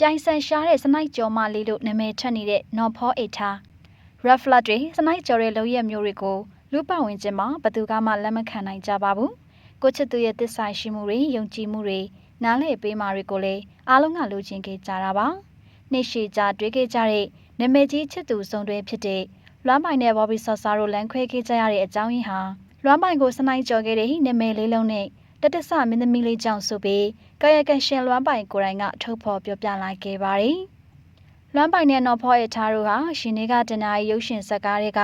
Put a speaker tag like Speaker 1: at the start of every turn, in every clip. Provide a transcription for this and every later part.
Speaker 1: ပြိုင်ဆန်ရှားတဲ့စနိုက်ကြော်မလေးလို့နာမည်ထွက်နေတဲ့နော်ဖောအေထား red flag တွေစနိုက်ကြော်တဲ့လုံရက်မျိုးတွေကိုလူပဝင်ချင်းမှာဘယ်သူကမှလက်မခံနိုင်ကြပါဘူးကိုချစ်သူရဲ့တစ္ဆာရှိမှုတွေယုံကြည်မှုတွေနားလည်ပေးမှာတွေကိုလည်းအားလုံးကလိုချင်ခဲ့ကြတာပါနှိရှိကြတွေးခဲ့ကြတဲ့နာမည်ကြီးချစ်သူစုံတွဲဖြစ်တဲ့လွမ်းပိုင်နဲ့ဘော်ဘီဆော့ဆာတို့လမ်းခွဲခဲ့ကြရတဲ့အကြောင်းရင်းဟာလွမ်းပိုင်ကိုစနိုက်ကြော်ခဲ့တဲ့နာမည်လေးလုံးနဲ့ တတဆမင်းသမီးလေးကြောင့်ဆိုပြီးကာယကံရှင်လွမ်းပိုင်ကိုယ်တိုင်ကထုတ်ဖော်ပြောပြလိုက်ခဲ့ပါတယ်။လွမ်းပိုင်နဲ့နော်ဖောရဲ့ထားတို့ဟာရှင်တွေကတနာရီရုပ်ရှင်ဇာတ်ကားတွေက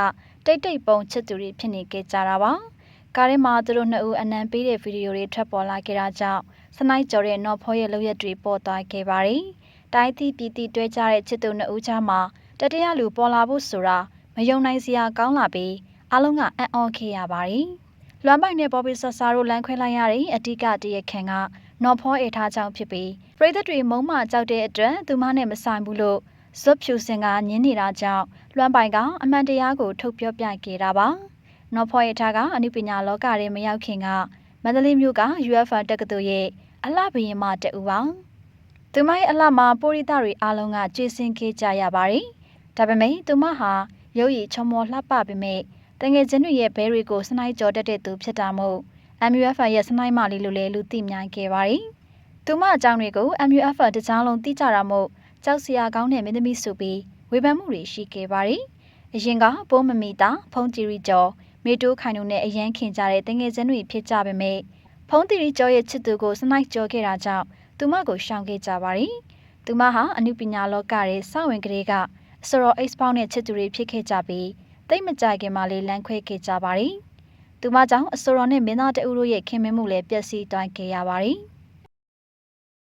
Speaker 1: တိတ်တိတ်ပုံချစ်သူတွေဖြစ်နေခဲ့ကြတာပါ။ကားထဲမှာသူတို့နှစ်ဦးအနံပေးတဲ့ဗီဒီယိုတွေထွက်ပေါ်လာခဲ့တာကြောင့်စနိုက်ကျော်တဲ့နော်ဖောရဲ့လုပ်ရက်တွေပေါ်သွားခဲ့ပါတယ်။တိုင်းသီးပြည်သီးတွဲကြတဲ့ချစ်သူနှစ်ဦးကြားမှာတတိယလူပေါ်လာဖို့ဆိုတာမယုံနိုင်စရာကောင်းလာပြီးအလုံးကအံ့ဩခဲ့ရပါတယ်။ လွမ်းပိုင်နဲ့ဘော်ဘီဆာဆာတို့လမ်းခွဲလိုက်ရတဲ့အဓိကတရခင်ကနော်ဖောအေထားကြောင့်ဖြစ်ပြီးပရိသတ်တွေမုံမှကြောက်တဲ့အတွက်သူမနဲ့မဆိုင်ဘူးလို့ဇွတ်ဖြူစင်ကညင်းနေတာကြောင့်လွမ်းပိုင်ကအမှန်တရားကိုထုတ်ပြောပြခဲ့တာပါ။နော်ဖောအေထားကအနုပညာလောကထဲမရောက်ခင်ကမန္တလေးမြို့က UFA တက္ကသိုလ်ရဲ့အလှဘရင်မတအူပါ။သူမရဲ့အလှမှာပိုရိသတွေအားလုံးကကျေးဇူးခဲ့ကြရပါတယ်။ဒါပေမဲ့သူမဟာရုပ်ရည်ချောမောလှပပေမဲ့ တငယ်ချင်းတွေရဲ့ဘဲတွေကိုစနိုက်ကြော်တတ်တဲ့သူဖြစ်တာမို့ MUFA ရဲ့စနိုက်မလေးလိုလည်းလူသိများခဲ့ပါတယ်။သူမအကြောင်းတွေကို MUFA တကြားလုံးသိကြတာမို့ကြောက်စရာကောင်းတဲ့မင်းသမီးဆိုပြီးဝေဖန်မှုတွေရှိခဲ့ပါတယ်။အရင်ကပိုးမမီတာဖုံးကြည်ရီကျော်မေတိုးခိုင်တို့နဲ့အရန်ခင်ကြတဲ့တငယ်ချင်းတွေဖြစ်ကြပေမဲ့ဖုံးတီရီကျော်ရဲ့ချစ်သူကိုစနိုက်ကြော်ခဲ့တာကြောင့်သူမကိုရှောင်ခဲ့ကြပါတယ်။သူမဟာအမှုပညာလောကရဲ့စဝင်ကလေးကအစရော X ပေါင်းနဲ့ချစ်သူတွေဖြစ်ခဲ့ကြပြီး တိတ်မကြခင်မှလေးလမ်းခွဲခဲ့ကြပါတယ်။သူမကြောင့်အစောရနဲ့မင်းသားတအုပ်တို့ရဲ့ခင်မင်းမှုလည်းပျက်စီးသွားခဲ့ရပါတယ်။